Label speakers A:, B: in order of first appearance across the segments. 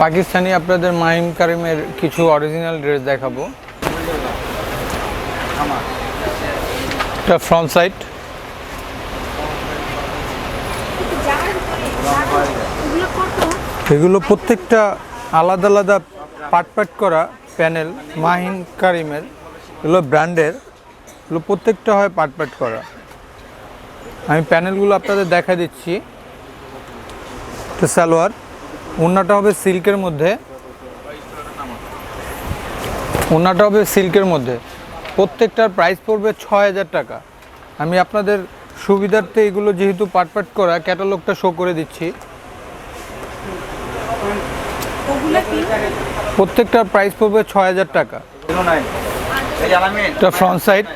A: পাকিস্তানি আপনাদের মাইম কারিমের কিছু অরিজিনাল ড্রেস দেখাবো। ফ্রন্ট সাইড এগুলো প্রত্যেকটা আলাদা আলাদা পাট পাট করা প্যানেল মাহিন কারিমের। এগুলো ব্র্যান্ডের। এগুলো প্রত্যেকটা হয় পাট পাট করা। আমি প্যানেলগুলো আপনাদের দেখা দিচ্ছি। সালোয়ার। ওড়নাটা হবে সিল্কের মধ্যে। ওড়নাটা হবে সিল্কের মধ্যে। প্রত্যেকটার প্রাইস পড়বে ছয় হাজার টাকা। আমি আপনাদের সুবিধার্থে এগুলো যেহেতু পাট পাট করা ক্যাটালগটা শো করে দিচ্ছি। প্রত্যেকটার প্রাইস পড়বে ছয় হাজার টাকা। এটা ফ্রন্ট সাইড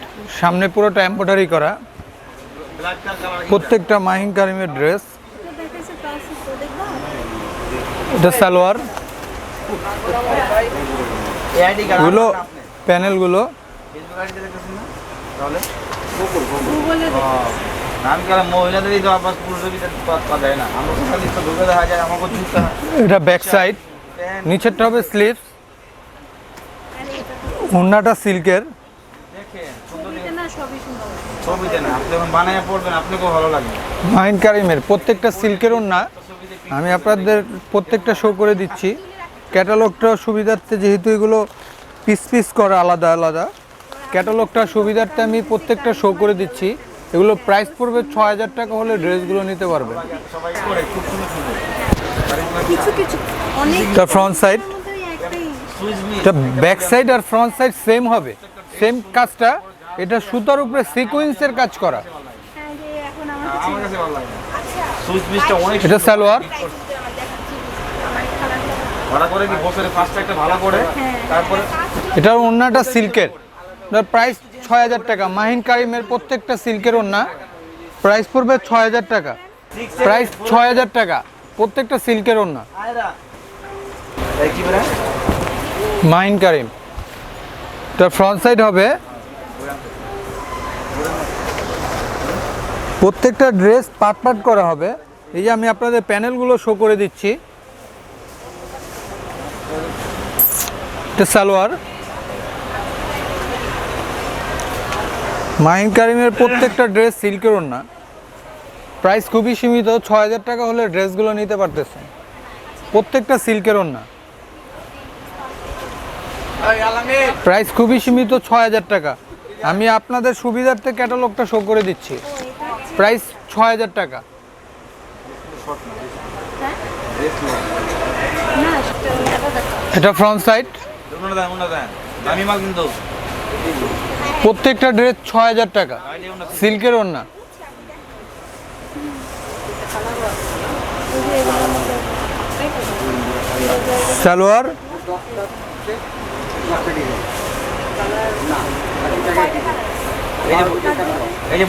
A: সামনে পুরোটা এম্ব্রয়ডারি করা। প্রত্যেকটা মাহিন কারিমের ড্রেস এটা সালোয়ার এগুলো প্যানেলগুলো এটা ব্যাক সাইড নিচেরটা হবে সিল্কের কারিমের প্রত্যেকটা সিল্কের
B: ছবিতে
A: আমি আপনাদের প্রত্যেকটা শো করে দিচ্ছি। ক্যাটালগটা সুবিধার্থে যেহেতু এগুলো পিস পিস করা আলাদা আলাদা ক্যাটালগটা সুবিধার্থে আমি প্রত্যেকটা শো করে দিচ্ছি। এগুলো প্রাইস পড়বে ছ হাজার টাকা হলে ড্রেসগুলো নিতে পারবেন।
C: অনেক
A: এটা ফ্রন্ট সাইড এটা ব্যাক সাইড আর ফ্রন্ট সাইড সেম হবে। সেম কাজটা এটা সুতার উপরে সিকোয়েন্সের কাজ করা।
C: হ্যাঁ আমার কাছে
B: ভালো লাগে
A: এটা সালোয়ার? এটার ওড়নাটা সিল্কের। প্রাইস ছয় হাজার টাকা। মাহিন কারিমের প্রত্যেকটা সিল্কের ওড়না প্রাইস পড়বে ছয় হাজার টাকা। প্রাইস ছয় হাজার টাকা। প্রত্যেকটা সিল্কের ওড়না। মাহিন কারিম। এটার ফ্রন্ট সাইড হবে। প্রত্যেকটা ড্রেস পাট পাট করা হবে। এই যে আমি আপনাদের প্যানেলগুলো শো করে দিচ্ছি। এটা সালোয়ার। মাহিন কারিমের প্রত্যেকটা ড্রেস সিল্কের না প্রাইস খুবই সীমিত ছ হাজার টাকা হলে ড্রেসগুলো নিতে পারতেছেন প্রত্যেকটা সিল্কের
B: এই
A: প্রাইস খুবই সীমিত ছ হাজার টাকা। আমি আপনাদের সুবিধার্থে ক্যাটালগটা শো করে দিচ্ছি। প্রাইস ছ হাজার টাকা। এটা ফ্রন্ট সাইড প্রত্যেকটা ড্রেস ছ হাজার টাকা। সিল্কের ওড়না। সালোয়ার।
B: এই যে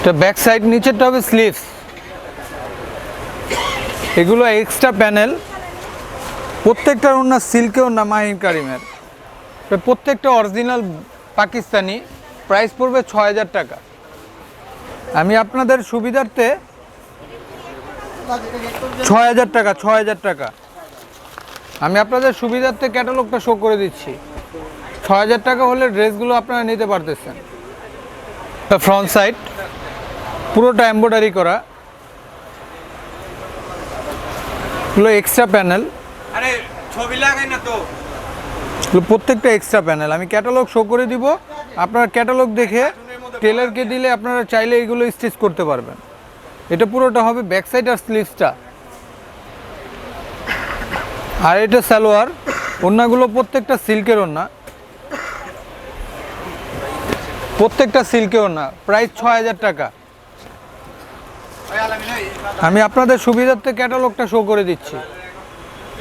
A: এটা ব্যাক সাইড নিচেরটা হবে স্লিভস এগুলো এক্সট্রা প্যানেল প্রত্যেকটার ওড়না সিল্কে ওড়না মাহিন কারিমের। প্রত্যেকটা অরিজিনাল পাকিস্তানি। প্রাইস পড়বে ছ হাজার টাকা। আমি আপনাদের সুবিধার্থে ছয় হাজার টাকা ছয় হাজার টাকা। আমি আপনাদের সুবিধার্থে ক্যাটালগটা শো করে দিচ্ছি। ছ হাজার টাকা হলে ড্রেসগুলো আপনারা নিতে পারতেছেন। ফ্রন্ট সাইড পুরোটা এম্ব্রয়ডারি করা। এগুলো এক্সট্রা প্যানেল
B: আরে ছবি লাগাই না তো।
A: প্রত্যেকটা এক্সট্রা প্যানেল আমি ক্যাটালগ শো করে দিব। আপনার ক্যাটালগ দেখে টেলারকে দিলে আপনারা চাইলে এগুলো স্টিচ করতে পারবেন। এটা পুরোটা হবে ব্যাক সাইড আর স্লিভসটা আর এটা সালোয়ার। ওড়নাগুলো প্রত্যেকটা সিল্কের ওড়না। প্রত্যেকটা সিল্কেও না প্রাইস ছ হাজার টাকা। আমি আপনাদের সুবিধার্থে ক্যাটালগটা শো করে দিচ্ছি।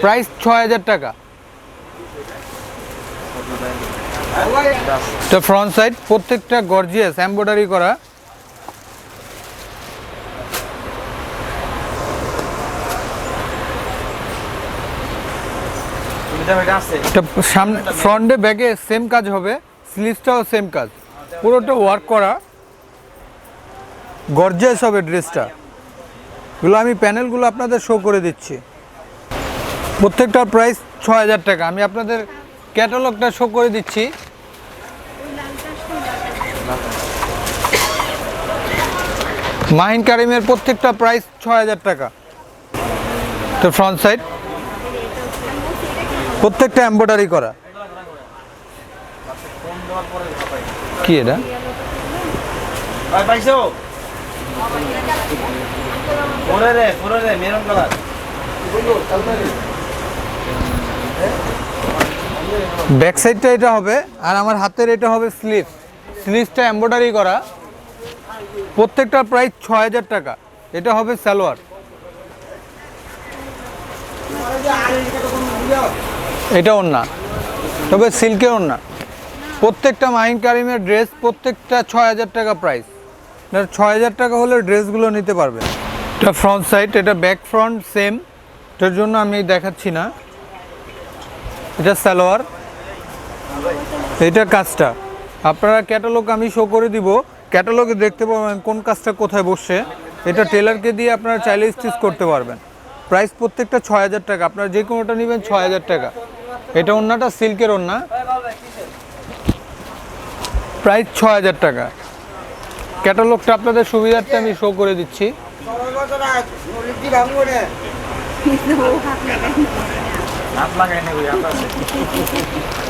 A: প্রাইস ছ হাজার টাকা। এটা ফ্রন্ট সাইড প্রত্যেকটা গর্জিয়াস এম্ব্রয়ডারি করা। সামনে ফ্রন্টে ব্যাগে সেম কাজ হবে স্লিভসটাও সেম কাজ। পুরোটা ওয়ার্ক করা। গর্জিয়াস হবে ড্রেসটা এগুলো আমি প্যানেলগুলো আপনাদের শো করে দিচ্ছি। প্রত্যেকটার প্রাইস ছ হাজার টাকা। আমি আপনাদের ক্যাটালগটা শো করে দিচ্ছি। মাহিন কারিমের প্রত্যেকটা প্রাইস ছ হাজার টাকা। তো ফ্রন্ট সাইড প্রত্যেকটা এম্ব্রয়ডারি করা। কি এটা?
B: পাইছো? রে রে মেরুন কালার।
A: ব্যাক সাইডটা এটা হবে আর আমার হাতের এটা হবে স্লিভ স্লিভসটা এম্ব্রয়ডারি করা। প্রত্যেকটা প্রাইস ছ হাজার টাকা। এটা হবে সালোয়ার। এটা ওন্না তবে সিল্কের ওন্না প্রত্যেকটা মাহিন কারিমের ড্রেস প্রত্যেকটা ছ হাজার টাকা প্রাইস ছ হাজার টাকা হলে ড্রেসগুলো নিতে পারবেন। এটা ফ্রন্ট সাইড এটা ব্যাক ফ্রন্ট সেম এটার জন্য আমি দেখাচ্ছি না। এটা সালোয়ার। এটা কাজটা। আপনারা ক্যাটালগ আমি শো করে দিব। ক্যাটালগে দেখতে পাবেন কোন কাজটা কোথায় বসছে। এটা টেলারকে দিয়ে আপনারা চাইলে স্টিচ করতে পারবেন। প্রাইস প্রত্যেকটা ছয় হাজার টাকা। আপনারা যে কোনোটা নেবেন ছয় হাজার টাকা। এটা ওন্নাটা সিল্কের ওন্না। প্রাইস ছ হাজার টাকা। ক্যাটালগটা আপনাদের সুবিধার্থে আমি শো করে দিচ্ছি।
B: আপনাকে লাগাই